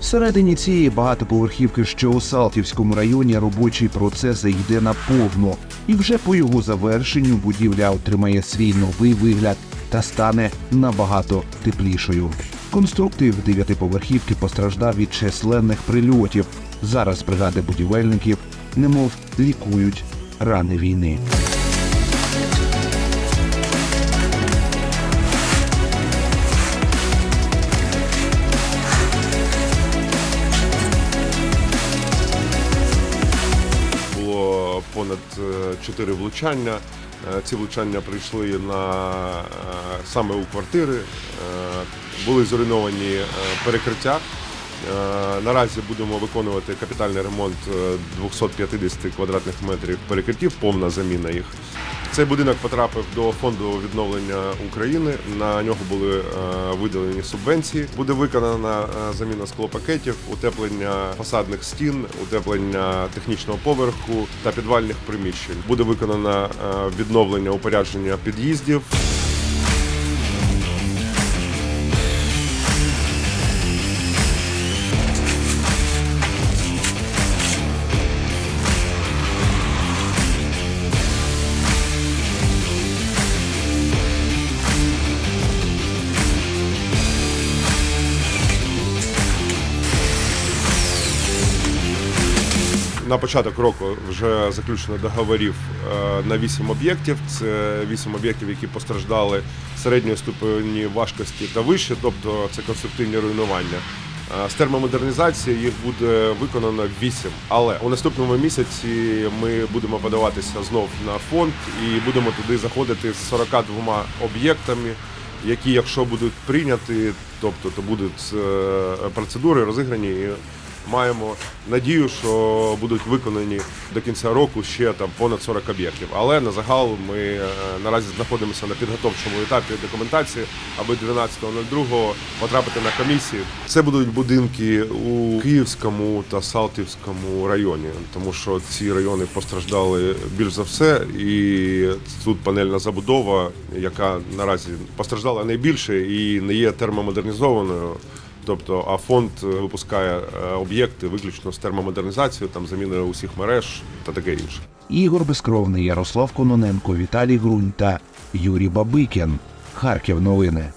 Всередині цієї багатоповерхівки, що у Салтівському районі, робочий процес йде наповно, і вже по його завершенню будівля отримає свій новий вигляд та стане набагато теплішою. Конструктив дев'ятиповерхівки постраждав від численних прильотів. Зараз бригади будівельників немов лікують рани війни. Понад 4 влучання. Е, Ці влучання прийшли на е, саме у квартири. Е, Були зруйновані е, перекриття. Е, Наразі будемо виконувати капітальний ремонт е, 250 квадратних метрів перекриттів, повна заміна їх. Цей будинок потрапив до фонду відновлення України. На нього були е, виділені субвенції. Буде виконана е, заміна склопакетів, утеплення фасадних стін, утеплення технічного поверху та підвальних приміщень. Буде виконано е, відновлення упорядження під'їздів. На початок року вже заключено договорів е, на 8 об'єктів. Це 8 об'єктів, які постраждали середньої ступені важкості та вище, тобто це конструктивні руйнування. Е, З термомодернізації їх буде виконано 8. Але у наступному місяці ми будемо подаватися знов на фонд і будемо туди заходити з 42 об'єктами, які, якщо будуть прийняті, тобто то будуть е, процедури розіграні. Маємо надію, що будуть виконані до кінця року ще там понад 40 об'єктів. Але на загал ми е, наразі знаходимося на підготовчому етапі документації, аби 12.02 потрапити на комісії. Це будуть будинки у Київському та Салтівському районі, тому що ці райони постраждали більш за все, і тут панельна забудова, яка наразі постраждала найбільше і не є термомодернізованою. Тобто, а фонд е, випускає е, об'єкти виключно з термомодернізацією, там заміною усіх мереж та таке інше. Ігор Безкровний, Ярослав Кононенко, Віталій Грунь та Юрій Бабикін. Харків новини.